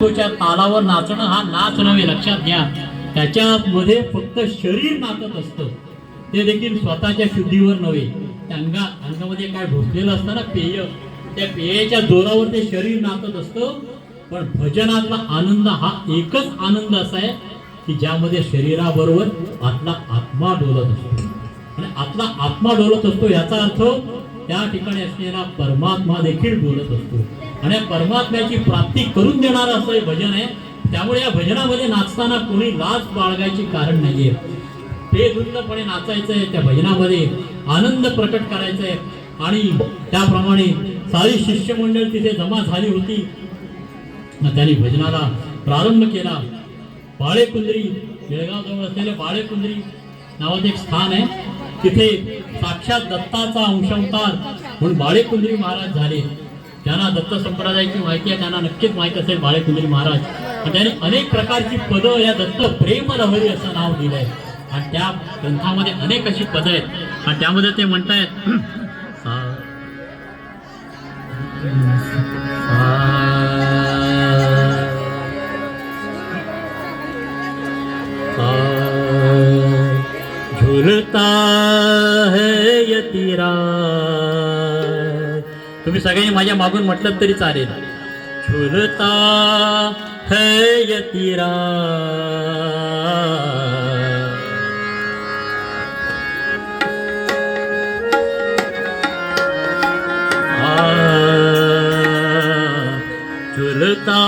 च्या तालावर नाचणं हा नाच नव्हे लक्षात घ्या. त्याच्यामध्ये फक्त शरीर नाचत असतं. ते देखील स्वतःच्या शुद्धीवर नव्हे. अंगा अंगामध्ये काय घुसलेलं असतं ना पेय. त्या पेयाच्या जोरावर ते शरीर नाचत असतं. पण भजनातला आनंद हा एकच आनंद असा आहे की ज्यामध्ये शरीराबरोबर आतला आत्मा डोलत असतो. आणि आतला आत्मा डोलत असतो याचा अर्थ त्या ठिकाणी असलेला परमात्मा देखील बोलत असतो. आणि या परमात्म्याची प्राप्ती करून देणारं असं हे भजन आहे. त्यामुळे या भजनामध्ये नाचताना कोणी लाज बाळगायची कारण नाहीये. बेधुंदपणे नाचायचं आहे त्या भजनामध्ये. आनंद प्रकट करायचा आहे आणि त्याप्रमाणे सारी शिष्यमंडळ तिथे जमा झाली होती. मग त्यांनी भजनाला प्रारंभ केला. बाळेकुंद्री बेळगाव जवळ असलेले बाळेकुंद्री नावाचं एक स्थान आहे. तिथे साक्षात दत्ताचा अंशावतार म्हणून बाळेकुंदरी महाराज झाले. ज्यांना दत्त संप्रदायाची माहिती आहे त्यांना नक्कीच माहिती असेल बाळेकुंदरी महाराज. आणि त्याने अनेक प्रकारची पदं या दत्त प्रेम लहरी असं नाव दिलं आहे आणि त्या ग्रंथामध्ये अनेक अशी पदं आहेत. आणि त्यामध्ये ते म्हणतायत तुम्ही सगळ्यांनी माझ्या मागून म्हटलं तरी चालेल. झुलता है यतीरा. झुलता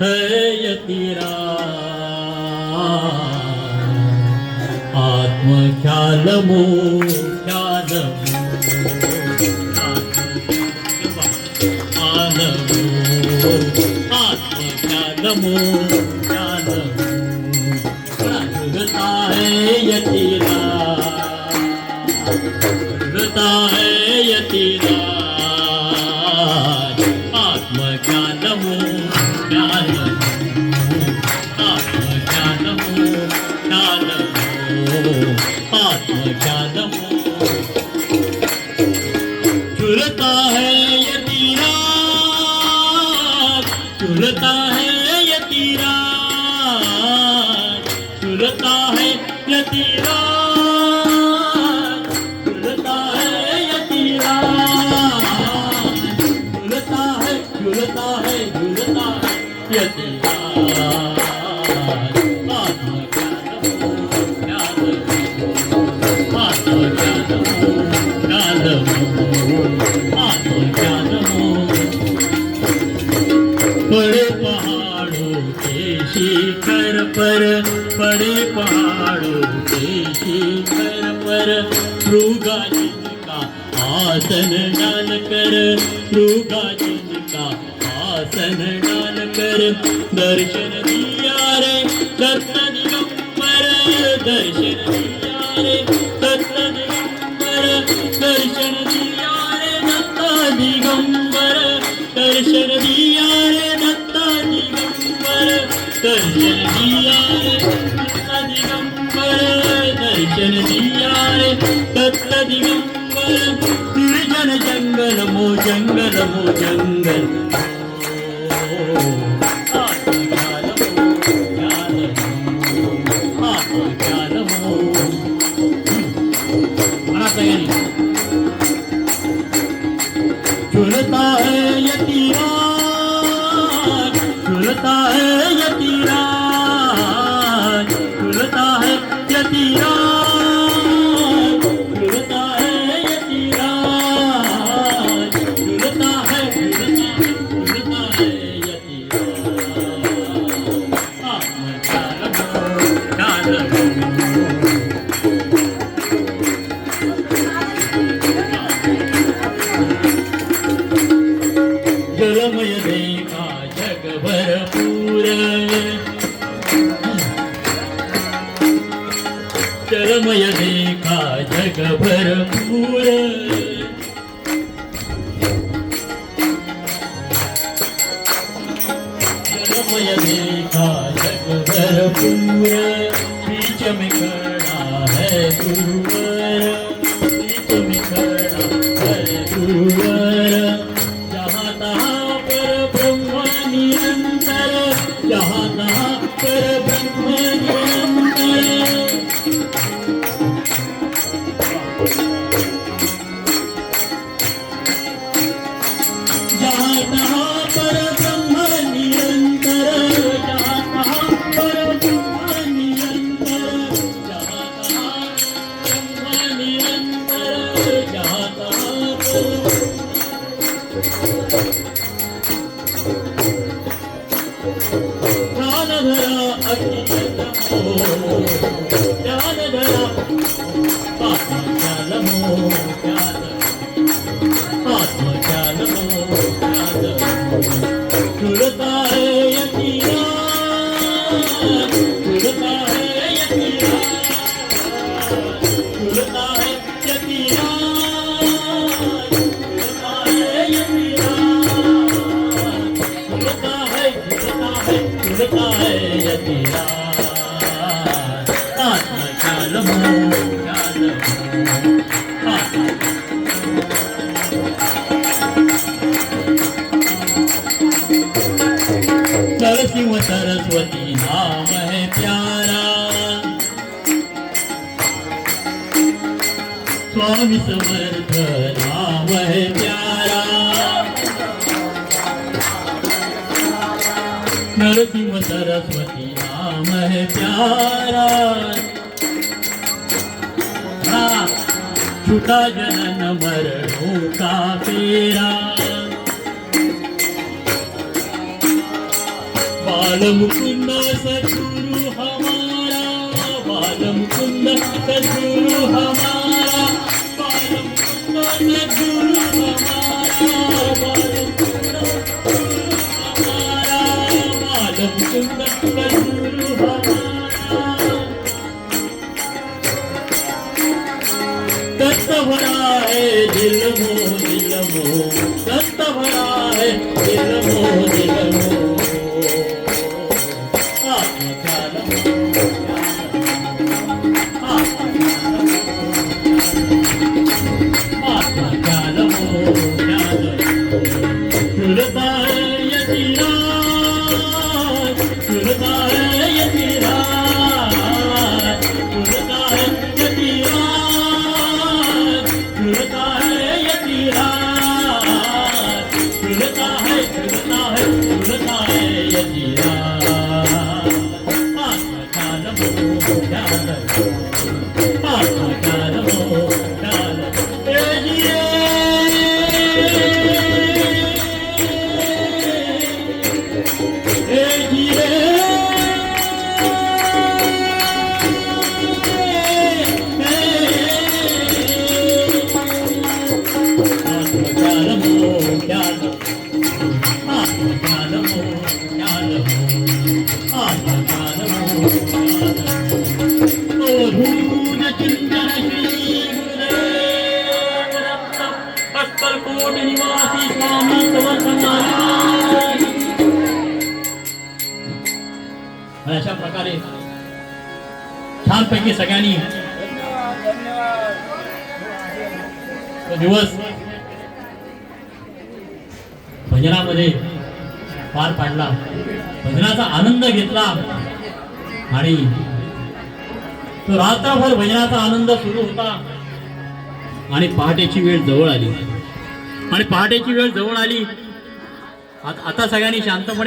है यतीरा. आत्मख्याल मो आत्मज्ञानमो मो है यतीरा झुलता है यतीरा आत्मज्ञानमो ज्ञानमो आत्मज्ञानमो ज्ञानमो आत्मज्ञानमो झुलता है यतीरा शिखर पर मृगा जिनका आसन डाल कर मृगा जिनका आसन डाल कर दर्शन दिया रे दत्त दिगंबर दर्शन दिया रे दत्त दिगंबर दर्शन दिया रे दत्त दिगंबर दर्शन दिया रे दत्त दिगंबर दर्शन दिया आत्मज्ञानमो. म्हणा सगळ्यांनी झुलता है यतीरा भरपूर जलमय देखा जग भरपूर जलमय देखा जग भरपूर बीच में खड़ा है गुरुवर शिव सरस्वती नाम है प्यारा। स्वामी समर्थ नाम है प्यारा। नरसिंह सरस्वती नाम है प्यारा। छुटा जनन मरणों का फेरा। बाल मुकुंद सद्गुरु हमारा बाल मुकुंद सद्गुरु हमारा बाल मुकुंद सद्गुरु हमारा बाल मुकुंद सद्गुरु हमारा बाल मुकुंद सद्गुरु हमारा दत्त भरा है दिल मो दिल मो दत्त भरा है दिल मो दिल मो कोट निवासी स्वामी समर्थ अशा प्रकारे छानपैकी सगळ्यांनी दिवस भजनामध्ये पार पाडला. भजनाचा आनंद घेतला. आणि तो रात्रभर भजनाचा आनंद सुरू होता. आणि पहाटेची वेळ जवळ आली. आणि पहाटेची वेळ जवळ आली. आता सगळ्यांनी शांतपणे